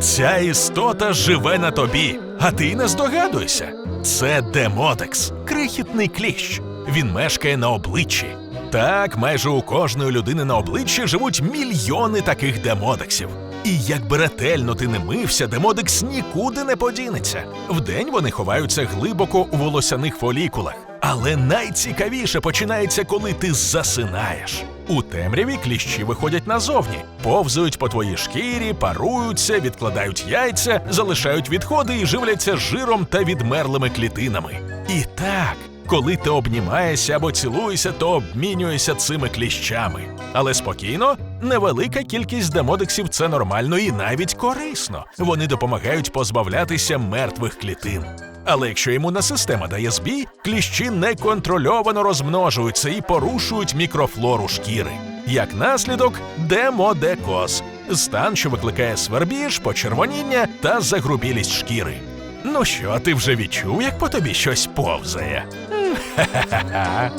Ця істота живе на тобі, а ти не здогадуйся. Це Демодекс, крихітний кліщ. Він мешкає на обличчі. Так, майже у кожної людини на обличчі живуть мільйони таких демодексів. І як би ретельно ти не мився, демодекс нікуди не подінеться. Вдень вони ховаються глибоко у волосяних фолікулах. Але найцікавіше починається, коли ти засинаєш. У темряві кліщі виходять назовні, повзають по твоїй шкірі, паруються, відкладають яйця, залишають відходи і живляться жиром та відмерлими клітинами. І так, коли ти обнімаєшся або цілуєшся, то обмінюєшся цими кліщами. Але спокійно, невелика кількість демодексів це нормально і навіть корисно. Вони допомагають позбавлятися мертвих клітин. Але якщо імунна система дає збій, кліщі неконтрольовано розмножуються і порушують мікрофлору шкіри. Як наслідок, демодекоз стан, що викликає свербіж, почервоніння та загрубілість шкіри. Ну що, ти вже відчув, як по тобі щось повзає? Ха-ха-ха.